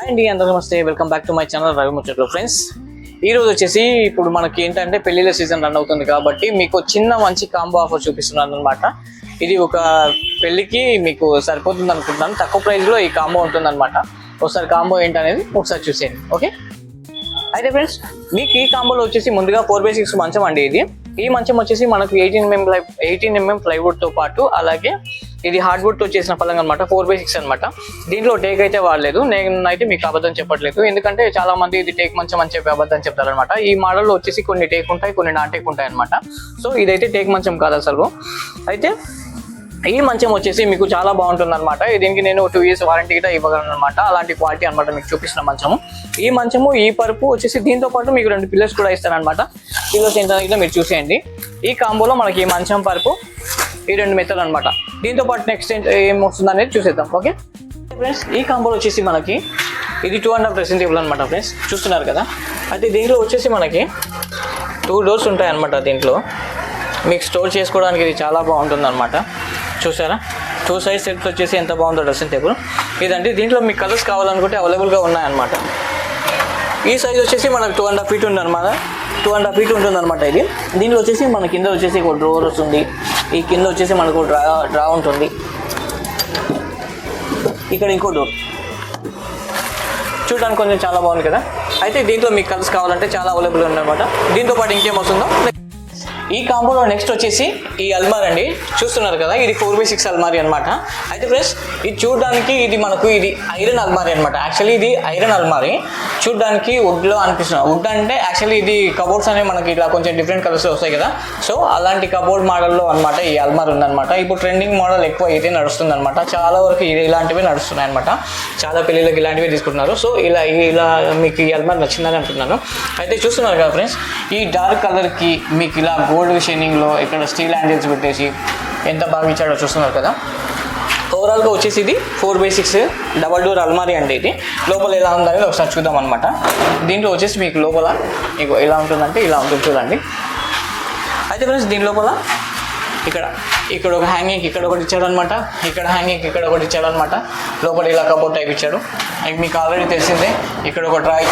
And అండి అందరూ నమస్తే. Welcome back to my channel Ravi ముచ్చట్లు ఫ్రెండ్స్ ఈ రోజు వచ్చేసి ఇప్పుడు మనకి ఏంటంటే పెళ్ళిళ్ళ సీజన్ రన్ అవుతుంది కాబట్టి మీకు చిన్న మంచి కాంబో ఆఫర్ చూపిస్తున్నాను అనమాట ఇది ఒక పెళ్ళికి మీకు సరిపోతుంది అనుకుంటున్నాను. తక్కువ ప్రైస్లో ఈ కాంబో ఉంటుంది అనమాట ఒకసారి కాంబో ఏంటనేది ఒకసారి చూసేయండి ఓకే? అయితే ఫ్రెండ్స్ మీకు ఈ కాంబోలో వచ్చేసి ముందుగా ఫోర్ బై సిక్స్ మంచం అండి ఇది. ఈ మంచం వచ్చేసి మనకు ఎయిటీన్ ఎంఎం ఎయిటీన్ ఎంఎం ప్లైవుడ్తో పాటు అలాగే ఇది హార్డ్వుడ్తో చేసిన పలంగా అనమాట ఫోర్ బై సిక్స్ అనమాట దీంట్లో టేక్ అయితే వాడలేదు. నేను అయితే మీకు అబద్ధం చెప్పట్లేదు. ఎందుకంటే చాలా మంది ఇది టేక్ మంచం అని చెప్పి అబద్ధం చెప్తారనమాట ఈ మోడల్లో వచ్చేసి కొన్ని టేక్ ఉంటాయి కొన్ని నాన్ టేక్ ఉంటాయి అనమాట సో ఇదైతే టేక్ మంచం కాదు అసలు. అయితే ఈ మంచం వచ్చేసి మీకు చాలా బాగుంటుంది అనమాట దీనికి నేను టూ ఇయర్స్ వారంటీ కూడా ఇవ్వగలను అనమాట అలాంటి క్వాలిటీ అనమాట మీకు చూపిస్తున్న మంచము. ఈ మంచము ఈ పరుపు వచ్చేసి దీంతో పాటు మీకు రెండు పిల్లర్స్ కూడా ఇస్తారనమాట పిల్లర్స్ ఏంటో మీరు చూసేయండి. ఈ కాంబోలో మనకి ఈ మంచం పరుపు ఈ రెండు మెత్తలు అనమాట దీంతో పాటు నెక్స్ట్ ఏం వస్తుంది అనేది చూసేద్దాం ఓకే ఫ్రెండ్స్ ఈ కాంబోలో వచ్చేసి మనకి ఇది two and half dressing table అనమాట ఫ్రెండ్స్ చూస్తున్నారు కదా? అయితే దీంట్లో వచ్చేసి మనకి టూ డోర్స్ ఉంటాయి అనమాట దీంట్లో. మీకు స్టోర్ చేసుకోవడానికి ఇది చాలా బాగుంటుంది అనమాట చూసారా? టూ సైజ్ సెట్స్ వచ్చేసి ఎంత బాగుందో డ్రెస్సింగ్ టేబుల్ ఇదంటే దీంట్లో మీకు కలర్స్ కావాలనుకుంటే అవైలబుల్గా ఉన్నాయన్నమాట. ఈ సైజ్ వచ్చేసి మనకు టూ అండ్ హాఫ్ ఫీట్ ఉంది అనమాట టూ అండ్ హాఫ్ ఫీట్ ఉంటుంది అనమాట ఇది. దీంట్లో వచ్చేసి మన కింద వచ్చేసి ఒక డ్రోవర్ వస్తుంది. ఈ కింద వచ్చేసి మనకు డ్రా డ్రా ఉంటుంది. ఇక్కడ ఇంకో డోర్ చూడడానికి కొంచెం చాలా బాగుంది కదా? అయితే దీంట్లో మీకు కలర్స్ కావాలంటే చాలా అవైలబుల్ ఉందన్నమాట. దీంతో పాటు ఇంకేం వస్తుందో ఈ కాంబోలో నెక్స్ట్ వచ్చేసి ఈ అల్మార్ అండి. చూస్తున్నారు కదా ఇది ఫోర్ బై సిక్స్ అల్మారి అనమాట అయితే ఫ్రెండ్స్ ఇది చూడడానికి ఇది మనకు ఇది ఐరన్ అల్మారి అనమాట యాక్చువల్లీ ఇది ఐరన్ అల్మారి. చూడడానికి వుడ్లో అనిపిస్తుంది వుడ్ అంటే యాక్చువల్లీ ఇది కబోర్డ్స్ అనేవి మనకి ఇట్లా కొంచెం డిఫరెంట్ కలర్స్ వస్తాయి కదా. సో అలాంటి కబోర్డ్ మోడల్లో అనమాట ఈ అల్మార్ ఉందన్నమాట. ఇప్పుడు ట్రెండింగ్ మోడల్ ఎక్కువ ఇదే నడుస్తుంది అనమాట చాలా వరకు ఇది ఇలాంటివి నడుస్తున్నాయి అనమాట చాలా పెళ్ళిళ్ళకి ఇలాంటివి తీసుకుంటున్నారు. సో ఇలా ఇలా మీకు ఈ అల్మార్ నచ్చిందని అంటున్నాను అయితే చూస్తున్నారు కదా ఫ్రెండ్స్ ఈ డార్క్ కలర్కి మీకు ఇలా గోల్డ్ షైనింగ్లో ఇక్కడ స్టీల్ హ్యాండిల్స్ పెట్టేసి ఎంత బాగా ఇచ్చాడో చూస్తున్నారు కదా? ఓవరాల్గా వచ్చేసి ఇది four by six double door అల్మారీ అండి ఇది. లోపల ఎలా ఉందనేది ఒకసారి చూద్దాం అనమాట దీంట్లో వచ్చేసి మీకు లోపల మీకు ఎలా ఉంటుందంటే ఇలా ఉంటుంది చూడండి. అయితే ఫ్రెండ్స్ దీని లోపల ఇక్కడ ఇక్కడ ఒక హ్యాంగింగ్ ఇక్కడ ఒకటి ఇచ్చాడు అనమాట ఇక్కడ హ్యాంగింగ్ ఇక్కడ ఒకటి ఇచ్చాడు అనమాట లోపల ఇలా కబోర్డ్ టైప్ ఇచ్చాడు. అది మీకు ఆల్రెడీ తెలిసిందే ఇక్కడ ఒక డ్రాయ్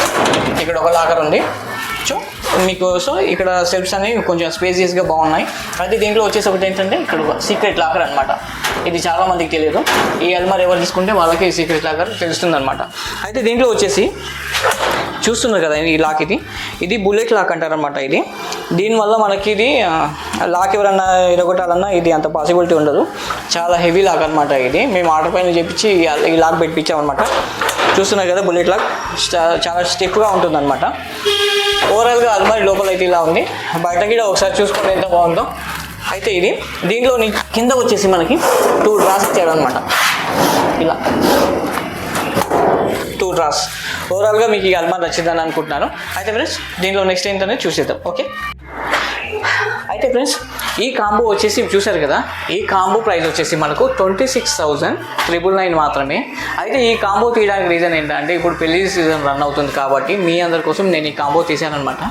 ఇక్కడ ఒక లాకర్ ఉంది. సో మీకు సో ఇక్కడ సెల్ఫ్స్ అనేవి కొంచెం స్పేసియస్గా బాగున్నాయి. అయితే దీంట్లో వచ్చేసి ఒకటి ఏంటంటే ఇక్కడ సీక్రెట్ లాకర్ అనమాట ఇది చాలా మందికి తెలియదు. ఈ అల్మార్ ఎవరు తీసుకుంటే వాళ్ళకి ఈ సీక్రెట్ లాకర్ తెలుస్తుంది అనమాట అయితే దీంట్లో వచ్చేసి చూస్తున్నారు కదా ఈ లాక్ ఇది. ఇది బుల్లెట్ లాక్ అంటారనమాట ఇది. దీనివల్ల మనకి ఇది లాక్ ఎవరన్నా ఇరగొట్టాలన్నా ఇది అంత పాసిబిలిటీ ఉండదు. చాలా హెవీ లాక్ అనమాట ఇది. మేము ఆర్డర్ పైన చెప్పించి ఈ లాక్ పెట్టించామన్నమాట చూస్తున్నారు కదా బుల్లెట్ లాక్ చాలా స్టిఫ్గా ఉంటుందన్నమాట. ఓవరాల్గా అల్మారి లోపల అయితే ఇలా ఉంది. బయట కూడా ఒకసారి చూసుకుంటే ఎంత బాగుందో. అయితే ఇది దీంట్లో కింద వచ్చేసి మనకి టూ డ్రాస్ ఇచ్చాడు అనమాట ఇలా. Two drawers. ఓవరాల్గా మీకు ఈ అల్మార్ నచ్చిందని అనుకుంటున్నాను. అయితే ఫ్రెండ్స్ దీంట్లో నెక్స్ట్ ఏంటనే చూసేద్దాం. ఓకే? అయితే ఫ్రెండ్స్ ఈ కాంబో వచ్చేసి చూశారు కదా? ఈ కాంబో ప్రైస్ వచ్చేసి మనకు twenty six thousand triple nine మాత్రమే. అయితే ఈ కాంబో తీయడానికి రీజన్ ఏంటంటే ఇప్పుడు పెళ్ళి సీజన్ రన్ అవుతుంది కాబట్టి మీ అందరి కోసం నేను ఈ కాంబో తీసానమాట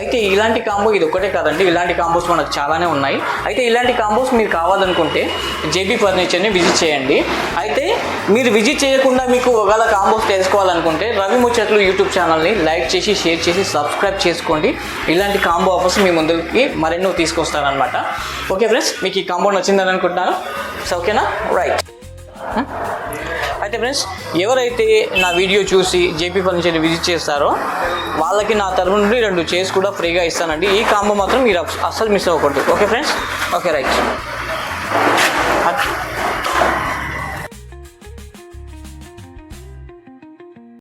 అయితే ఇలాంటి కాంబో ఇది ఒకటే కాదండి ఇలాంటి కాంబోస్ మనకు చాలానే ఉన్నాయి. అయితే ఇలాంటి కాంబోస్ మీరు కావాలనుకుంటే జేబీ ఫర్నిచర్ని విజిట్ చేయండి. అయితే మీరు విజిట్ చేయకుండా మీకు ఒకవేళ కాంబోస్ తెలుసుకోవాలనుకుంటే రవి ముచ్చట్లు యూట్యూబ్ ఛానల్ని లైక్ చేసి షేర్ చేసి సబ్స్క్రైబ్ చేసుకోండి. ఇలాంటి కాంబో ఆఫర్స్ మీ ముందుకి మరెన్నో తీసుకొస్తారనమాట ఓకే ఫ్రెండ్స్ మీకు ఈ కాంపౌండ్ వచ్చిందని అనుకుంటున్నాను. సో ఓకేనా రైట్ అయితే ఫ్రెండ్స్ ఎవరైతే నా వీడియో చూసి జేపీ ఫర్నిచర్ విజిట్ చేస్తారో వాళ్ళకి నా తరఫు నుండి రెండు చేసి కూడా ఫ్రీగా ఇస్తానండి. ఈ కాంబో మాత్రం మీరు అస్సలు మిస్ అవ్వకూడదు. Okay friends okay right